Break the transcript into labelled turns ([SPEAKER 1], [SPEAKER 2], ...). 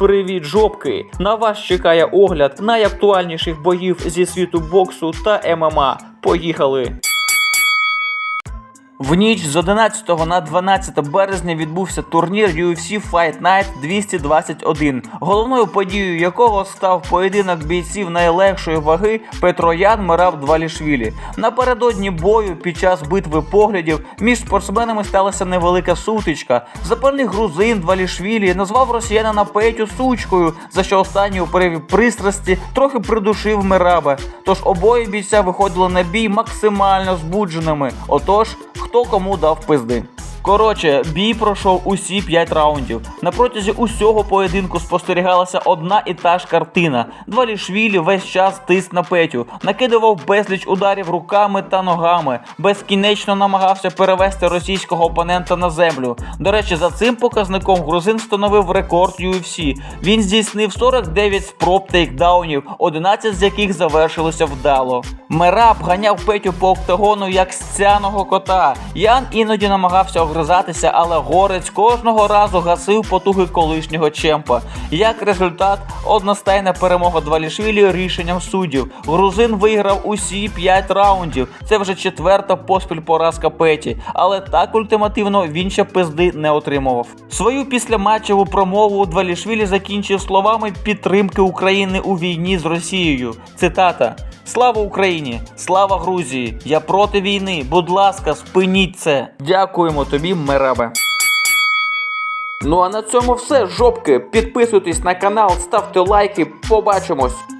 [SPEAKER 1] Привіт, жопки! На вас чекає огляд найактуальніших боїв зі світу боксу та ММА. Поїхали! В ніч з 11 на 12 березня відбувся турнір UFC Fight Night 221, головною подією якого став поєдинок бійців найлегшої ваги Петроян Мирав Двалішвілі. Напередодні бою під час битви поглядів між спортсменами сталася невелика сутичка. Запальний грузин Двалішвілі назвав росіянина Петю сучкою, за що останній у переві пристрасті трохи придушив Мираба. Тож обоє бійця виходили на бій максимально збудженими. Отож, хто кому дав пизди. Коротше, бій пройшов усі 5 раундів. На протязі усього поєдинку спостерігалася одна і та ж картина. Двалішвілі весь час тиск на Петю, накидував безліч ударів руками та ногами, безкінечно намагався перевести російського опонента на землю. До речі, за цим показником грузин встановив рекорд UFC. Він здійснив 49 спроб тейкдаунів, 11 з яких завершилися вдало. Мераб ганяв Петю по октагону як стяного кота. Ян іноді намагався огризатися, але горець кожного разу гасив потуги колишнього чемпа. Як результат, одностайна перемога Двалішвілі рішенням суддів. Грузин виграв усі 5 раундів. Це вже четверта поспіль поразка Петі, але так ультимативно він ще пизди не отримував. Свою післяматчеву промову Двалішвілі закінчив словами підтримки України у війні з Росією. Цитата. Слава Україні! Слава Грузії! Я проти війни. Будь ласка, спиніть це. Дякуємо тобі, Мерабе. Ну а на цьому все, жопки. Підписуйтесь на канал, ставте лайки. Побачимось.